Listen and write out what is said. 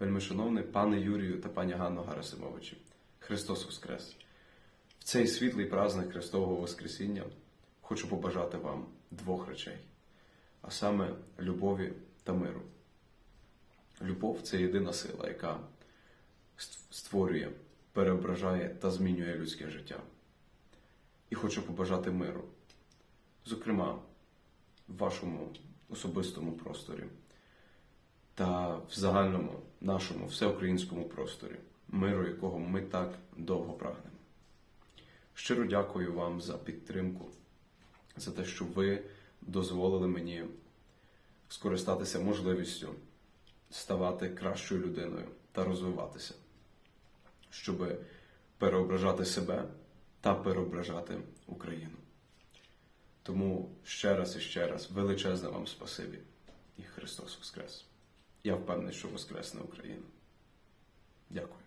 вельмишановний пане Юрію та пані Ганно Гарасимовичі. Христос Воскрес! В цей світлий праздник Христового Воскресіння хочу побажати вам двох речей, а саме любові та миру. Любов це єдина сила, яка створює, переображає та змінює людське життя. І хочу побажати миру, зокрема, в вашому особистому просторі та в загальному нашому всеукраїнському просторі, миру, якого ми так довго прагнемо. Щиро дякую вам за підтримку, за те, що ви дозволили мені скористатися можливістю ставати кращою людиною та розвиватися, щоб переображати себе та переображати Україну. Тому ще раз і ще раз величезне вам спасибі і Христос Воскрес! Я впевнений, що Воскресне Україна. Дякую.